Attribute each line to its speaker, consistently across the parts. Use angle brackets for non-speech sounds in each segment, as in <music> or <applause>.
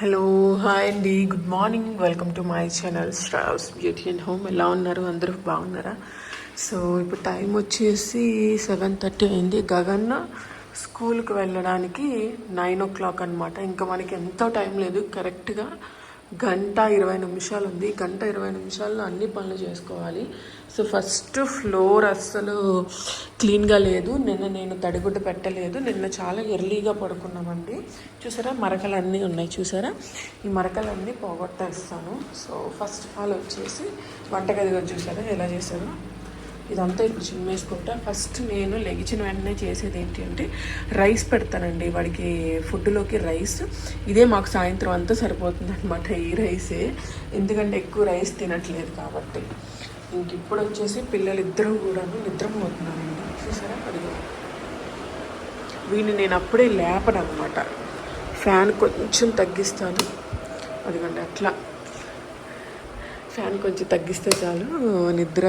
Speaker 1: Hello hi అండి good morning welcome to my channel Straws Beauty and Home ఎలా ఉన్నారు? అందరూ బాగున్నారా? సో ఇప్పుడు టైం వచ్చేసి సెవెన్ థర్టీ అయింది. గగన్ స్కూల్కి వెళ్ళడానికి నైన్ ఓ క్లాక్ అనమాట ఇంకా మనకి ఎంతో టైం లేదు. కరెక్ట్గా గంట ఇరవై నిమిషాలు ఉంది. గంట ఇరవై నిమిషాల్లో అన్ని పనులు చేసుకోవాలి. సో ఫస్ట్ ఫ్లోర్ అస్సలు క్లీన్గా లేదు. నిన్న నేను తడిగుడ్డ పెట్టలేదు. నిన్న చాలా ఎర్లీగా పడుకున్నామండి. చూసారా? మరకలు అన్నీ ఉన్నాయి. చూసారా? ఈ మరకలన్నీ పోగొట్టేస్తాను. సో ఫస్ట్ ఆఫ్ ఆల్ వచ్చేసి వంటగదిగా చూసారా? ఎలా చేశారో? ఇదంతా ఇప్పుడు చిమ్మేసుకుంటా ఫస్ట్ నేను లెగిచిన వెంటనే చేసేది ఏంటి అంటే రైస్ పెడతానండి వాడికి ఫుడ్లోకి రైస్. ఇదే మాకు సాయంత్రం అంతా సరిపోతుంది అనమాట ఈ రైసే. ఎందుకంటే ఎక్కువ రైస్ తినట్లేదు కాబట్టి. ఇంక ఇప్పుడు వచ్చేసి పిల్లలిద్దరూ కూడాను నిద్రపోతున్నానండి చూసారా? అడిగి వీడిని నేను అప్పుడే లేపను అనమాట ఫ్యాన్ కొంచెం తగ్గిస్తాను. అదిగోండి అట్లా. ఫ్యాన్ కొంచెం తగ్గిస్తే చాలు నిద్ర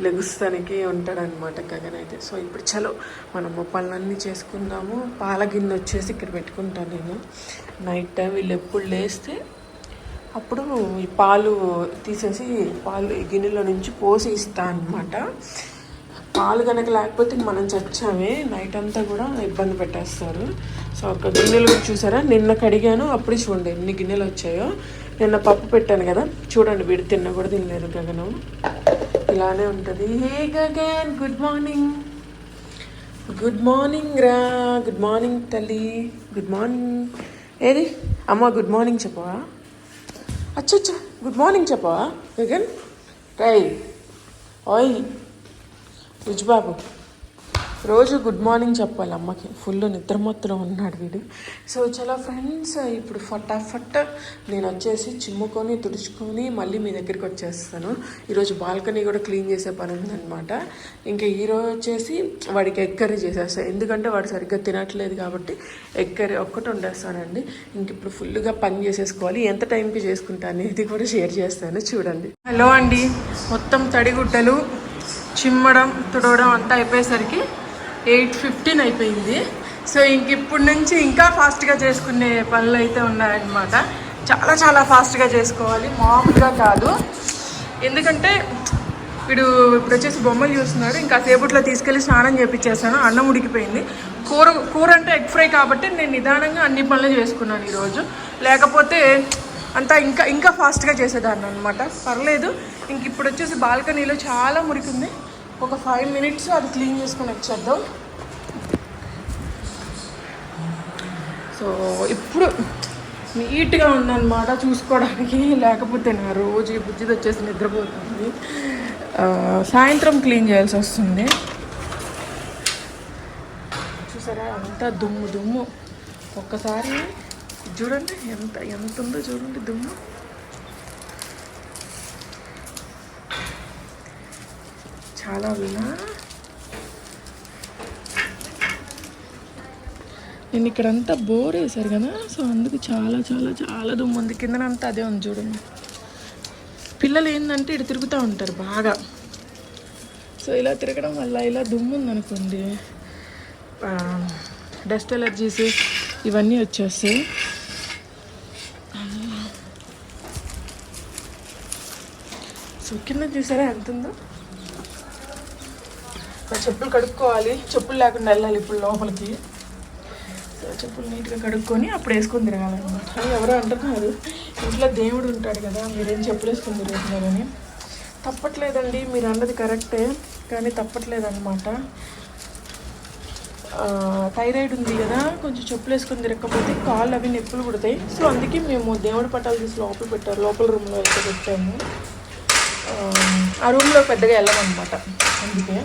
Speaker 1: లెగుస్తానికి ఉంటాడనమాట గగన్ అయితే. సో ఇప్పుడు చలో మనము పనులన్నీ చేసుకుందాము. పాల గిన్నె వచ్చేసి ఇక్కడ పెట్టుకుంటాను నేను. నైట్ టైం వీళ్ళు ఎప్పుడు లేస్తే అప్పుడు ఈ పాలు తీసేసి పాలు గిన్నెలో నుంచి పోసి ఇస్తా అనమాట పాలు కనుక లేకపోతే మనం చచ్చామే నైట్ అంతా కూడా ఇబ్బంది పెట్టేస్తారు. సో ఒక గిన్నెలు కూడా చూసారా? నిన్న కడిగాను అప్పుడు చూడండి ఎన్ని గిన్నెలు వచ్చాయో. నిన్న పప్పు పెట్టాను కదా చూడండి వీడు తిన్న కూడా తినలేదు గగనం. ఇలానే ఉంటుంది. హే Gagan good morning. Good morning రా గుడ్ మార్నింగ్ తల్లి. Good morning. ఏది? అమ్మ గుడ్ మార్నింగ్ చెప్పవా? అచ్చచ్చా గుడ్ మార్నింగ్ చెప్పవా గగన్ రై ఓయ్ రుజుబాబు. రోజు గుడ్ మార్నింగ్ చెప్పాలి అమ్మకి. ఫుల్ నిద్రమత్తులో ఉన్నాడు వీడు. సో చాలా ఫ్రెండ్స్ ఇప్పుడు ఫటాఫట్ నేను వచ్చేసి చిమ్ముకొని తుడుచుకొని మళ్ళీ మీ దగ్గరికి వచ్చేస్తాను. ఈరోజు బాల్కనీ కూడా క్లీన్ చేసే పని ఉందన్నమాట. ఇంకా ఈరోజు వచ్చేసి వాడికి ఎక్కరీ చేసేస్తాను ఎందుకంటే వాడు సరిగ్గా తినట్లేదు కాబట్టి ఎగ్ ఒక్కటి వండేస్తానండి. ఇంక ఇప్పుడు ఫుల్గా పని చేసేసుకోవాలి. ఎంత టైంకి చేసుకుంటాను అనేది కూడా షేర్ చేస్తాను. చూడండి. హలో అండి. మొత్తం తడిగుడ్డలు చిమ్మడం తుడవడం అంతా అయిపోయేసరికి ఎయిట్ ఫిఫ్టీన్ అయిపోయింది. సో ఇంక ఇప్పటి నుంచి ఇంకా ఫాస్ట్గా చేసుకునే పనులు అయితే ఉన్నాయన్నమాట. చాలా చాలా ఫాస్ట్గా చేసుకోవాలి. మామూలుగా కాదు. ఎందుకంటే వీడు ఇప్పుడు వచ్చేసి బొమ్మలు చూస్తున్నాడు. ఇంకా సేపట్లో తీసుకెళ్ళి స్నానం చేపించేస్తాను అన్నం ఉడికిపోయింది. కూర కూర అంటే ఎగ్ ఫ్రై కాబట్టి నేను నిదానంగా అన్ని పనులు చేసుకున్నాను ఈరోజు. లేకపోతే అంతా ఇంకా ఇంకా ఫాస్ట్గా చేసేదాన్ని అనమాట పర్లేదు. ఇంక ఇప్పుడు వచ్చేసి బాల్కనీలో చాలా మురికింది ఒక ఫైవ్ మినిట్స్ అది క్లీన్ చేసుకొని వచ్చేద్దాం. సో ఇప్పుడు నీట్గా ఉందన్నమాట చూసుకోవడానికి లేకపోతే నా రోజు ఈ బుజ్జిది వచ్చేసి నిద్రపోతుంది. సాయంత్రం క్లీన్ చేయాల్సి వస్తుంది. చూసారా అంతా దుమ్ము దుమ్ము. ఒక్కసారి చూడండి ఎంత ఎంత ఉందో చూడండి దుమ్ము. చాలా వినా. నేను ఇక్కడంతా బోర్ వేశారు కదా సో అందుకు చాలా చాలా చాలా దుమ్ము ఉంది. కిందనంతా అదే ఉంది చూడండి. పిల్లలు ఏంటంటే ఇటు తిరుగుతూ ఉంటారు బాగా. సో ఇలా తిరగడం వల్ల ఇలా దుమ్ము ఉందనుకోండి డస్ట్ ఎలర్జీస్ ఇవన్నీ వచ్చేస్తాయి. సో కింద చూసారా ఎంత ఉందో చెప్పులు కడుక్కోవాలి. చెప్పులు లేకుండా వెళ్ళాలి ఇప్పుడు లోపలికి. సో చెప్పులు నీట్గా కడుక్కొని అప్పుడు వేసుకొని తిరగాలన్నమాట అని ఎవరో అంటున్నారు. ఇంట్లో దేవుడు ఉంటాడు కదా మీరేం చెప్పులు వేసుకొని తిరుగుతున్నారని. తప్పట్లేదండి మీరు అన్నది కరెక్టే కానీ తప్పట్లేదన్నమాట. థైరాయిడ్ ఉంది కదా కొంచెం చెప్పులు వేసుకొని తిరగకపోతే కాళ్ళు అవి నొప్పులు పుడతాయి. సో అందుకే మేము దేవుడి పట్టాలు తీసి లోపల పెట్టారు లోపల రూమ్లో అయితే పెట్టాము. ఆ, ఆ రూమ్లో పెద్దగా వెళ్ళమన్నమాట అందుకే.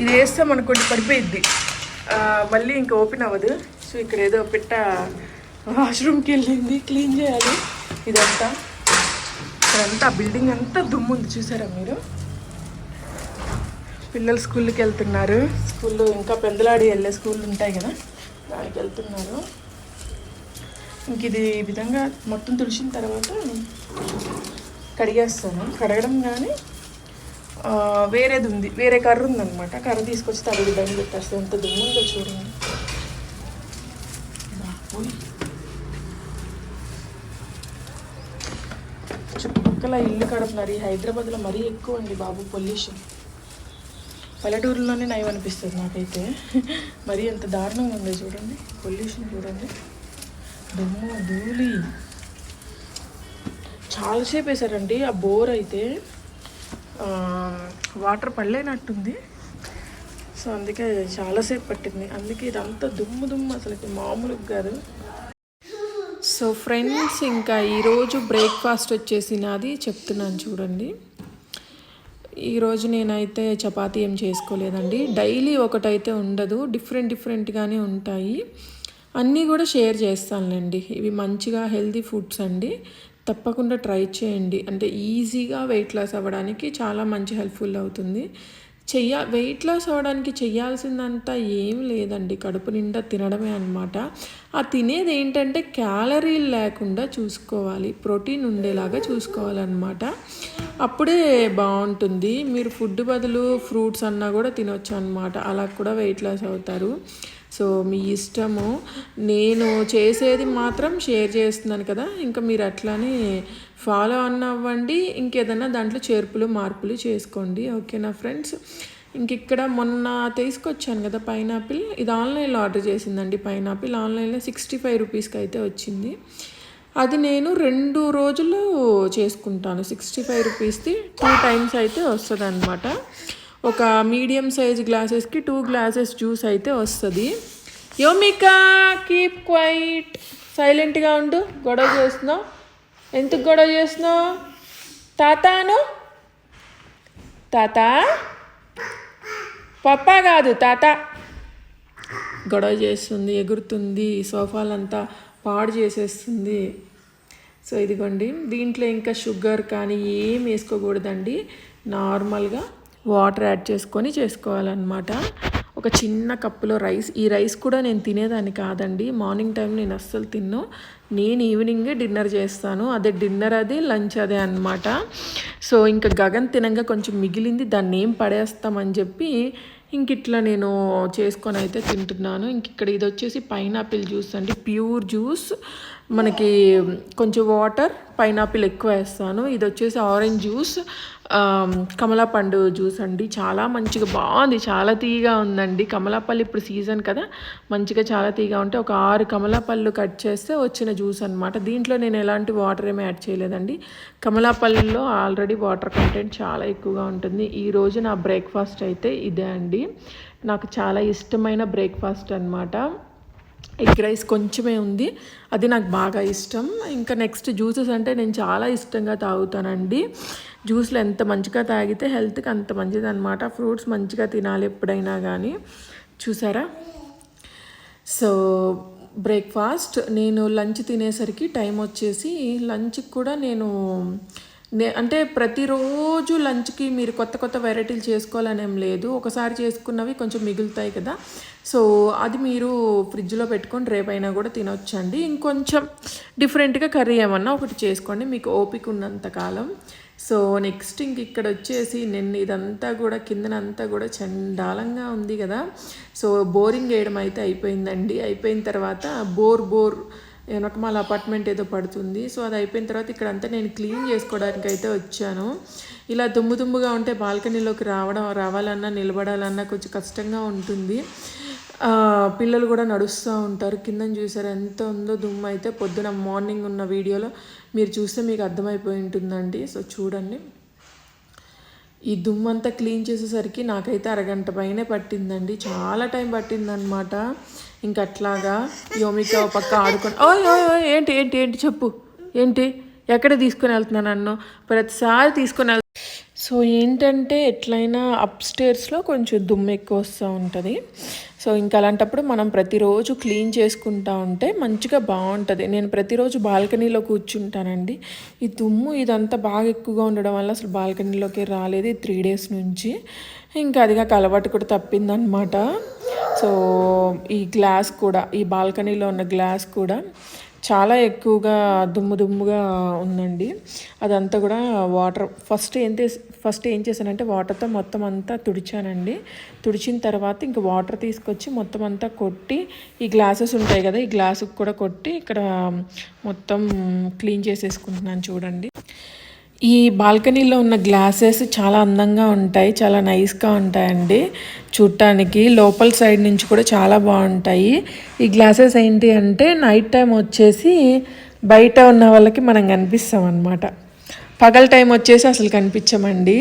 Speaker 1: ఇది వేస్తే మనకు కొంచెం పడిపోయిద్ది మళ్ళీ ఇంకా ఓపెన్ అవ్వదు. సో ఇక్కడ ఏదో పెట్ట వాష్రూమ్కి వెళ్ళింది. క్లీన్ చేయాలి. ఇదంతా. ఇక్కడంతా బిల్డింగ్ అంతా దుమ్ము ఉంది చూసారా మీరు? పిల్లలు స్కూల్కి వెళ్తున్నారు. స్కూల్లో ఇంకా పెందలాడి వెళ్ళే స్కూళ్ళు ఉంటాయి కదా దానికి వెళ్తున్నారు. ఇంక ఇది ఈ విధంగా మొత్తం తుడిచిన తర్వాత కడిగేస్తాను. కడగడం కానీ వేరేది ఉంది. వేరే కర్ర ఉందనమాట కర్ర తీసుకొచ్చి తడిగి దాన్ని పెట్టేస్తే ఎంత దుమ్ము ఉందో చూడండి. చుట్టుపక్కల ఇల్లు కడుతున్నారు. ఈ హైదరాబాద్లో మరీ ఎక్కువ అండి బాబు పొల్యూషన్. పల్లెటూరులోనే నయం అనిపిస్తుంది నాకైతే. మరీ ఎంత దారుణంగా ఉంది చూడండి. పొల్యూషన్ చూడండి. దుమ్ము ధూళి. చాలాసేపు వేసారండి ఆ బోర్ అయితే వాటర్ పడలేనట్టుంది. సో అందుకే చాలాసేపు పట్టింది. అందుకే ఇదంతా దుమ్ము దుమ్ము అసలుకి మామూలుగా కాదు. సో ఫ్రెండ్స్ ఇంకా ఈరోజు బ్రేక్ఫాస్ట్ వచ్చేసి నాది. చెప్తున్నాను చూడండి. ఈరోజు నేనైతే చపాతీ ఏం చేసుకోలేదండి. డైలీ ఒకటైతే ఉండదు. డిఫరెంట్ డిఫరెంట్గానే ఉంటాయి. అన్నీ కూడా షేర్ చేస్తానులేండి. ఇవి మంచిగా హెల్తీ ఫుడ్స్ అండి. తప్పకుండా ట్రై చేయండి. అంటే ఈజీగా వెయిట్ లాస్ అవ్వడానికి చాలా మంచి హెల్ప్ఫుల్ అవుతుంది. చెయ్య వెయిట్ లాస్ అవ్వడానికి చేయాల్సిందంతా ఏం లేదండి. కడుపు నిండా తినడమే అనమాట ఆ తినేది ఏంటంటే క్యాలరీలు లేకుండా చూసుకోవాలి. ప్రోటీన్ ఉండేలాగా చూసుకోవాలన్నమాట. అప్పుడే బాగుంటుంది. మీరు ఫుడ్ బదులు ఫ్రూట్స్ అన్నా కూడా తినొచ్చు అనమాట అలా కూడా వెయిట్ లాస్ అవుతారు. సో మీ ఇష్టము. నేను చేసేది మాత్రం షేర్ చేస్తున్నాను కదా. ఇంకా మీరు అట్లానే ఫాలో అన్న అవ్వండి. ఇంకేదన్నా దాంట్లో చేర్పులు మార్పులు చేసుకోండి. ఓకేనా ఫ్రెండ్స్? ఇంక ఇక్కడ మొన్న తీసుకొచ్చాను కదా పైనాపిల్. ఇది ఆన్లైన్లో ఆర్డర్ చేసిందండి పైనాపిల్. ఆన్లైన్లో సిక్స్టీ ఫైవ్ రూపీస్కి అయితే వచ్చింది. అది నేను రెండు రోజులు చేసుకుంటాను. సిక్స్టీ ఫైవ్ రూపీస్ది. టూ టైమ్స్ అయితే వస్తుంది అనమాట ఒక మీడియం సైజ్ గ్లాసెస్కి టూ గ్లాసెస్ జ్యూస్ అయితే వస్తుంది. యోమికా కీప్ క్వైట్ సైలెంట్గా ఉండు. గొడవ చేస్తున్నావు. ఎందుకు గొడవ చేస్తున్నావు? తాతాను? తాత? పప్పా కాదు తాత. గొడవ చేస్తుంది ఎగురుతుంది సోఫాలంతా పాడు చేసేస్తుంది. సో ఇదిగోండి. దీంట్లో ఇంకా షుగర్ కానీ ఏం వేసుకోకూడదండి. నార్మల్గా వాటర్ యాడ్ చేసుకొని చేసుకోవాలన్నమాట. ఒక చిన్న కప్పులో రైస్ ఈ రైస్ కూడా నేను తినేదాన్ని కాదండి. మార్నింగ్ టైం నేను అస్సలు తిన్ను. నేను ఈవినింగే డిన్నర్ చేస్తాను. అదే డిన్నర్ అది లంచ్ అదే అనమాట సో ఇంకా గగన్ తినంగా కొంచెం మిగిలింది. దాన్ని ఏం పడేస్తామని చెప్పి ఇంక ఇట్లా నేను చేసుకొని అయితే తింటున్నాను. ఇంక ఇక్కడ ఇది వచ్చేసి పైనాపిల్ జ్యూస్ అండి. Pure juice. మనకి కొంచెం వాటర్ పైనాపిల్ ఎక్కువ వేస్తాను. ఇది వచ్చేసి ఆరెంజ్ జ్యూస్ కమలా పండు జ్యూస్ అండి. చాలా మంచిగా బాగుంది. చాలా తీగా ఉందండి. కమలాపల్లి ఇప్పుడు సీజన్ కదా. మంచిగా చాలా తీగా ఉంటే ఒక ఆరు కమలాపళ్ళు కట్ చేస్తే వచ్చిన జ్యూస్ అనమాట దీంట్లో నేను ఎలాంటి వాటర్ ఏమీ యాడ్ చేయలేదండి. కమలాపల్లిలో ఆల్రెడీ వాటర్ కంటెంట్ చాలా ఎక్కువగా ఉంటుంది. ఈ రోజు నా బ్రేక్ఫాస్ట్ అయితే ఇదే అండి. నాకు చాలా ఇష్టమైన బ్రేక్ఫాస్ట్ అనమాట ఎగ్ రైస్ కొంచెమే ఉంది. అది నాకు బాగా ఇష్టం. ఇంకా నెక్స్ట్ జ్యూసెస్ అంటే నేను చాలా ఇష్టంగా తాగుతానండి. జ్యూస్లు ఎంత మంచిగా తాగితే హెల్త్కి అంత మంచిది అనమాట ఫ్రూట్స్ మంచిగా తినాలి ఎప్పుడైనా కానీ చూసారా? సో బ్రేక్ఫాస్ట్ నేను లంచ్ తినేసరికి టైం వచ్చేసి లంచ్కి కూడా నేను నే అంటే ప్రతిరోజు లంచ్కి మీరు కొత్త కొత్త వెరైటీలు చేసుకోవాలనేం లేదు. ఒకసారి చేసుకున్నవి కొంచెం మిగులుతాయి కదా. సో అది మీరు ఫ్రిడ్జ్లో పెట్టుకొని రేపైనా కూడా తినొచ్చండి. ఇంకొంచెం డిఫరెంట్గా కర్రీ ఏమన్నా ఒకటి చేసుకోండి. మీకు ఓపిక ఉన్నంత కాలం. సో నెక్స్ట్ ఇంక ఇక్కడ వచ్చేసి నిన్న ఇదంతా కూడా కిందనంతా కూడా చండాలంగా ఉంది కదా. సో బోరింగ్ వేయడం అయితే అయిపోయిందండి. అయిపోయిన తర్వాత బోర్ బోర్ వెనకమాల అపార్ట్మెంట్ ఏదో పడుతుంది. సో అది అయిపోయిన తర్వాత ఇక్కడ అంతా నేను క్లీన్ చేసుకోవడానికి అయితే వచ్చాను. ఇలా దుమ్ము దుమ్ముగా ఉంటే బాల్కనీలోకి రావడం రావాలన్నా నిలబడాలన్నా కొంచెం కష్టంగా ఉంటుంది. పిల్లలు కూడా నడుస్తూ ఉంటారు. కింద చూసారు ఎంత ఉందో దుమ్ము అయితే. పొద్దున మార్నింగ్ ఉన్న వీడియోలో మీరు చూస్తే మీకు అర్థమైపోయి ఉంటుందండి. సో చూడండి. ఈ దుమ్ము అంతా క్లీన్ చేసేసరికి నాకైతే అరగంట పైనే పట్టిందండి. చాలా టైం పట్టిందనమాట ఇంక అట్లాగా యోమిక ఓ పక్క ఆడుకొని ఓయ్ ఓయ్ ఓయ్ ఏంటి ఏంటి ఏంటి చెప్పు ఏంటి ఎక్కడ తీసుకుని వెళ్తున్నాను నన్ను? ప్రతిసారి తీసుకొని వెళ్తా సో ఏంటంటే ఎట్లయినా అప్ స్టేర్స్లో కొంచెం దుమ్ము ఎక్కువ వస్తూ ఉంటుంది. సో ఇంకా అలాంటప్పుడు మనం ప్రతిరోజు క్లీన్ చేసుకుంటా ఉంటే మంచిగా బాగుంటుంది. నేను ప్రతిరోజు బాల్కనీలో కూర్చుంటానండి. ఈ దుమ్ము ఇదంతా బాగా ఎక్కువగా ఉండడం వల్ల అసలు బాల్కనీలోకి రాలేదు ఈ త్రీ డేస్ నుంచి. ఇంకా అదిగా అలవాటు కూడా తప్పిందనమాట సో ఈ గ్లాస్ కూడా ఈ బాల్కనీలో ఉన్న గ్లాస్ కూడా చాలా ఎక్కువగా దుమ్ము దుమ్ముగా ఉందండి. అదంతా కూడా వాటర్. ఫస్ట్ ఏం చేసి ఫస్ట్ ఏం చేశానంటే వాటర్తో మొత్తం అంతా తుడిచానండి. తుడిచిన తర్వాత ఇంక వాటర్ తీసుకొచ్చి మొత్తం అంతా కొట్టి ఈ గ్లాసెస్ ఉంటాయి కదా ఈ గ్లాసుకు కూడా కొట్టి ఇక్కడ మొత్తం క్లీన్ చేసేసుకుంటున్నాను చూడండి. ఈ బాల్కనీలో ఉన్న గ్లాసెస్ చాలా అందంగా ఉంటాయి చాలా నైస్గా ఉంటాయండి. చూడటానికి లోపల సైడ్ నుంచి కూడా చాలా బాగుంటాయి. ఈ గ్లాసెస్ ఏంటి అంటే నైట్ టైం వచ్చేసి బయట ఉన్న వాళ్ళకి మనం కనిపిస్తాం అన్నమాట పగల టైం వచ్చేసి అసలు కనిపించమండి.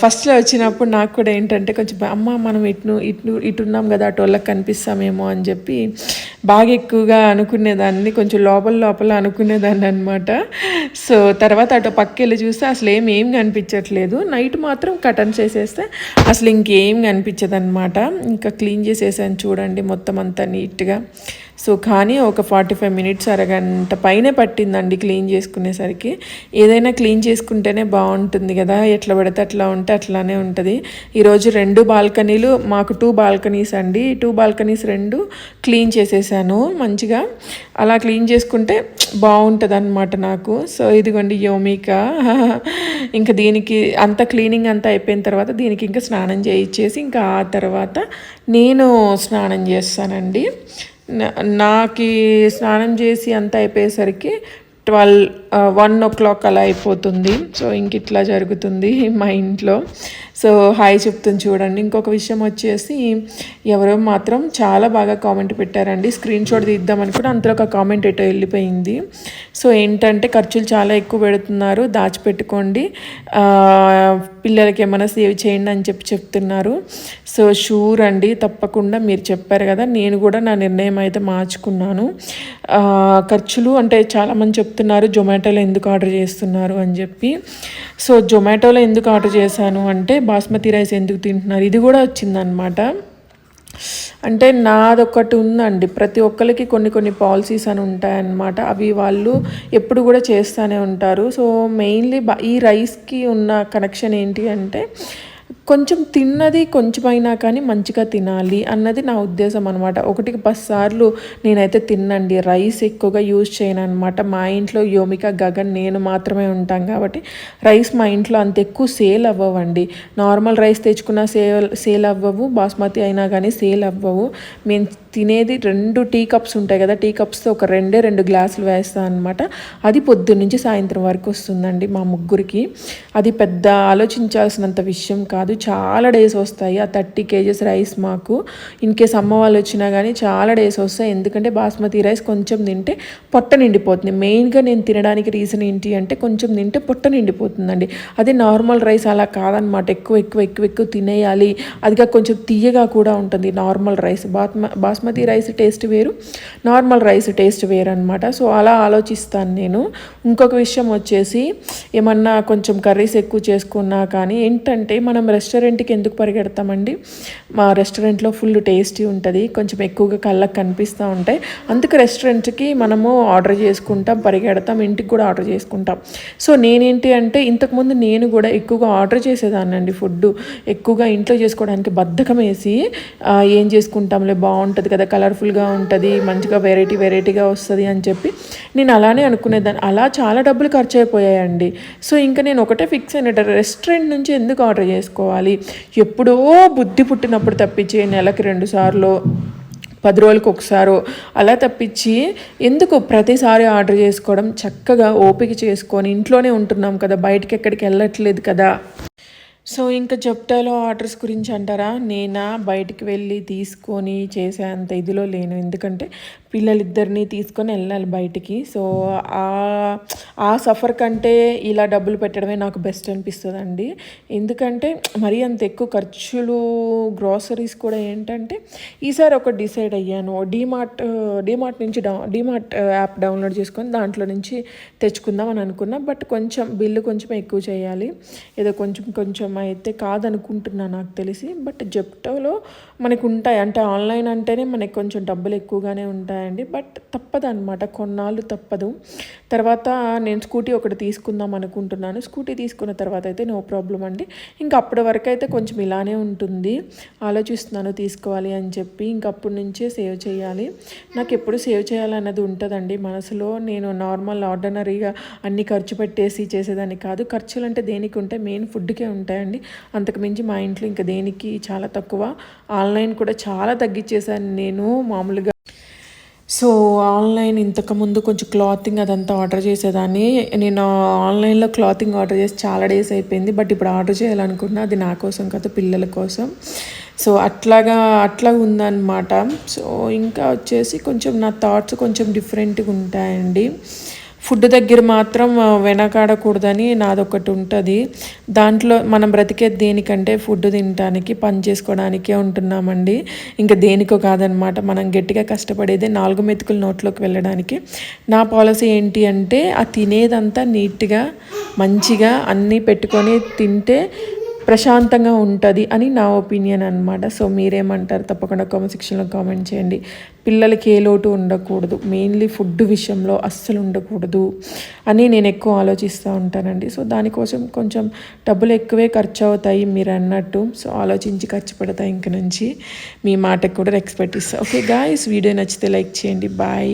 Speaker 1: ఫస్ట్లో వచ్చినప్పుడు నాకు కూడా ఏంటంటే కొంచెం అమ్మ మనం ఇటు ఇటు ఇటు ఉన్నాం కదా అటు వాళ్ళకి కనిపిస్తామేమో అని చెప్పి బాగా ఎక్కువగా అనుకునేదాన్ని కొంచెం లోపల లోపల అనుకునేదాన్ని అనమాట సో తర్వాత అటు పక్క వెళ్ళి చూస్తే అసలు ఏం ఏం కనిపించట్లేదు. నైట్ మాత్రం కటన్ చేసేస్తే అసలు ఇంకేం కనిపించదు అనమాట ఇంకా క్లీన్ చేసేసాను చూడండి మొత్తం అంతా నీట్గా. సో కానీ ఒక ఫార్టీ ఫైవ్ మినిట్స్ అరగంట పైనే పట్టిందండి క్లీన్ చేసుకునేసరికి. ఏదైనా క్లీన్ చేసుకుంటేనే బాగుంటుంది కదా ఎట్లా పడితే అట్లా ఉంటే అట్లానే ఉంటుంది. ఈరోజు రెండు బాల్కనీలు మాకు టూ బాల్కనీస్ అండి. టూ బాల్కనీస్ రెండు క్లీన్ చేసేసాను మంచిగా. అలా క్లీన్ చేసుకుంటే బాగుంటుంది అనమాట నాకు. సో ఇదిగోండి యోమిక. <laughs> ఇంకా దీనికి అంత క్లీనింగ్ అంతా అయిపోయిన తర్వాత దీనికి ఇంకా స్నానం చేయించేసి ఇంకా ఆ తర్వాత నేను స్నానం చేస్తానండి. నాకి స్నానం చేసి అంత అయిపోయేసరికి ట్వెల్వ్ వన్ ఓ క్లాక్ అలా అయిపోతుంది. సో ఇంక ఇట్లా జరుగుతుంది మా ఇంట్లో. సో హాయ్ చెప్తుంది చూడండి. ఇంకొక విషయం వచ్చేసి ఎవరో మాత్రం చాలా బాగా కామెంట్ పెట్టారండి. స్క్రీన్ షాట్ తీద్దామని కూడా అంతలో ఒక కామెంట్ ఎటో వెళ్ళిపోయింది. సో ఏంటంటే ఖర్చులు చాలా ఎక్కువ పెడుతున్నారు. దాచిపెట్టుకోండి. పిల్లలకి ఏమైనా సేవ్ చేయండి అని చెప్పి చెప్తున్నారు. సో షూర్ అండి. తప్పకుండా మీరు చెప్పారు కదా. నేను కూడా నా నిర్ణయం అయితే మార్చుకున్నాను. ఖర్చులు అంటే చాలామంది చెప్తున్నారు చెప్తున్నారు జొమాటోలో ఎందుకు ఆర్డర్ చేస్తున్నారు అని చెప్పి. సో జొమాటోలో ఎందుకు ఆర్డర్ చేశాను అంటే బాస్మతి రైస్ ఎందుకు తింటున్నారు? ఇది కూడా వచ్చిందనమాట అంటే నాదొకటి ఉందండి. ప్రతి ఒక్కరికి కొన్ని కొన్ని పాలసీస్ అని ఉంటాయన్నమాట. అవి వాళ్ళు ఎప్పుడు కూడా చేస్తూనే ఉంటారు. సో మెయిన్లీ బ- ఈ రైస్కి ఉన్న కనెక్షన్ ఏంటి అంటే కొంచెం తిన్నది కొంచెమైనా కానీ మంచిగా తినాలి అన్నది నా ఉద్దేశం అనమాట ఒకటికి పది సార్లు నేనైతే తిన్నండి. రైస్ ఎక్కువగా యూజ్ చేయను అనమాట మా ఇంట్లో యోమిక గగన్ నేను మాత్రమే ఉంటాం కాబట్టి రైస్ మా ఇంట్లో అంత ఎక్కువ సేల్ అవ్వవండి. నార్మల్ రైస్ తెచ్చుకున్న సేల్ సేల్ అవ్వవు. బాస్మతి అయినా కానీ సేల్ అవ్వవు. మేము తినేది రెండు టీ కప్స్ ఉంటాయి కదా టీ కప్స్తో ఒక రెండే రెండు గ్లాసులు వేస్తాను అనమాట అది పొద్దున్న నుంచి సాయంత్రం వరకు వస్తుందండి మా ముగ్గురికి. అది పెద్ద ఆలోచించాల్సినంత విషయం కాదు. చాలా డేస్ వస్తాయి. ఆ థర్టీ కేజెస్ రైస్ మాకు. ఇన్ కేస్ అమ్మ వాళ్ళు వచ్చినా కానీ చాలా డేస్ వస్తాయి. ఎందుకంటే బాస్మతి రైస్ కొంచెం తింటే పొట్ట నిండిపోతుంది. మెయిన్గా నేను తినడానికి రీజన్ ఏంటి అంటే కొంచెం తింటే పొట్ట నిండిపోతుందండి. అదే నార్మల్ రైస్ అలా కాదనమాట. ఎక్కువ ఎక్కువ ఎక్కువ ఎక్కువ తినేయాలి. అదిగా కొంచెం తీయగా కూడా ఉంటుంది నార్మల్ రైస్ బాస్మ బాస్మతి రైస్ టేస్ట్ వేరు. నార్మల్ రైస్ టేస్ట్ వేరు అనమాట సో అలా ఆలోచిస్తాను నేను. ఇంకొక విషయం వచ్చేసి ఏమన్నా కొంచెం కర్రీస్ ఎక్కువ చేసుకున్నా కానీ ఏంటంటే మనం రెస్టారెంట్కి ఎందుకు పరిగెడతామండి? మా రెస్టారెంట్లో ఫుల్ టేస్టీ ఉంటుంది కొంచెం ఎక్కువగా కళ్ళకు కనిపిస్తూ ఉంటాయి. అందుకు రెస్టారెంట్కి మనము ఆర్డర్ చేసుకుంటాం పరిగెడతాం ఇంటికి కూడా ఆర్డర్ చేసుకుంటాం. సో నేనేంటి అంటే ఇంతకుముందు నేను కూడా ఎక్కువగా ఆర్డర్ చేసేదాన్నండి ఫుడ్. ఎక్కువగా ఇంట్లో చేసుకోవడానికి బద్ధకం వేసి ఏం చేసుకుంటాంలే బాగుంటుంది కదా కలర్ఫుల్గా ఉంటుంది మంచిగా వెరైటీ వెరైటీగా వస్తుంది అని చెప్పి నేను అలానే అనుకునేదాన్ని. అలా చాలా డబ్బులు ఖర్చు అయిపోయాయండి. సో ఇంకా నేను ఒకటే ఫిక్స్ అయినట్టు రెస్టారెంట్ నుంచి ఎందుకు ఆర్డర్ చేసుకోవాలి? ఎప్పుడో బుద్ధి పుట్టినప్పుడు తప్పించి నెలకి రెండు సార్లు పది రోజులకు ఒకసారో అలా తప్పించి ఎందుకు ప్రతిసారి ఆర్డర్ చేసుకోవడం? చక్కగా ఓపిక చేసుకొని ఇంట్లోనే ఉంటున్నాం కదా బయటకి ఎక్కడికి వెళ్ళట్లేదు కదా. సో ఇంకా జప్టాలో ఆర్డర్స్ గురించి అంటారా? నేనా బయటికి వెళ్ళి తీసుకొని చేసే అంత ఇదిలో లేను. ఎందుకంటే పిల్లలిద్దరిని తీసుకొని వెళ్ళాలి బయటికి. సో ఆ ఆ సఫర్ కంటే ఇలా డబ్బులు పెట్టడమే నాకు బెస్ట్ అనిపిస్తుంది అండి ఎందుకంటే మరీ అంత ఎక్కువ ఖర్చులు గ్రాసరీస్ కూడా ఏంటంటే ఈసారి ఒక డిసైడ్ అయ్యాను. డీమార్ట్ డీమార్ట్ నుంచి డౌ డీమార్ట్ యాప్ డౌన్లోడ్ చేసుకొని దాంట్లో నుంచి తెచ్చుకుందాం అని అనుకున్నా. బట్ కొంచెం బిల్లు కొంచెం ఎక్కువ చేయాలి. ఏదో కొంచెం కొంచెం అయితే కాదనుకుంటున్నా నాకు తెలిసి. బట్ జెప్టోలో మనకు ఉంటాయి అంటే ఆన్లైన్ అంటేనే మనకి కొంచెం డబ్బులు ఎక్కువగానే ఉంటాయండి. బట్ తప్పదన్నమాట. కొన్నాళ్ళు తప్పదు. తర్వాత నేను స్కూటీ ఒకటి తీసుకుందాం అనుకుంటున్నాను. స్కూటీ తీసుకున్న తర్వాత అయితే నో ప్రాబ్లం అండి. ఇంకా అప్పటి వరకు అయితే కొంచెం ఇలానే ఉంటుంది. ఆలోచిస్తున్నాను తీసుకోవాలి అని చెప్పి ఇంకా అప్పటి నుంచే సేవ్ చేయాలి. నాకు ఎప్పుడు సేవ్ చేయాలన్నది ఉంటుందండి. మనసులో నేను నార్మల్ ఆర్డినరీగా అన్ని ఖర్చు పెట్టేసి చేసేదాన్ని కాదు. ఖర్చులు అంటే దేనికి ఉంటాయి మెయిన్ ఫుడ్కే ఉంటాయండి. అంతకు మించి మా ఇంట్లో ఇంకా దేనికి చాలా తక్కువ. ఆన్లైన్ కూడా చాలా తగ్గించేసాను నేను మామూలుగా. సో ఆన్లైన్ ఇంతకుముందు కొంచెం క్లాతింగ్ అదంతా ఆర్డర్ చేసేదాన్ని. నేను ఆన్లైన్లో క్లాతింగ్ ఆర్డర్ చేసి చాలా డేస్ అయిపోయింది. బట్ ఇప్పుడు ఆర్డర్ చేయాలనుకున్నా అది నా కోసం కాదు పిల్లల కోసం. సో అట్లాగా అట్లా ఉందన్నమాట. సో ఇంకా వచ్చేసి కొంచెం నా థాట్స్ కొంచెం డిఫరెంట్గా ఉంటాయండి. ఫుడ్ దగ్గర మాత్రం వెనకాడకూడదని నాదొకటి ఉంటుంది. దాంట్లో మనం బ్రతికే దేనికంటే ఫుడ్ తినడానికి పని చేసుకోవడానికే ఉంటున్నామండి. ఇంకా దేనికో కాదనమాట. మనం గట్టిగా కష్టపడేదే నాలుగు మెతుకులు నోట్లోకి వెళ్ళడానికి. నా పాలసీ ఏంటి అంటే ఆ తినేదంతా నీట్గా మంచిగా అన్నీ పెట్టుకొని తింటే ప్రశాంతంగా ఉంటుంది అని నా ఒపీనియన్ అనమాట సో మీరేమంటారు? తప్పకుండా కామెంట్ సెక్షన్లో కామెంట్ చేయండి. పిల్లలకి ఏ లోటు ఉండకూడదు. మెయిన్లీ ఫుడ్ విషయంలో అస్సలు ఉండకూడదు అని నేను ఎక్కువ ఆలోచిస్తూ ఉంటానండి. సో దానికోసం కొంచెం డబ్బులు ఎక్కువే ఖర్చు అవుతాయి మీరు అన్నట్టు. సో ఆలోచించి ఖర్చు పెడతాయి ఇంక నుంచి. మీ మాటకు కూడా రెస్పెక్ట్ ఇస్తాను ఓకే గాయస్ వీడియో నచ్చితే లైక్ చేయండి. బాయ్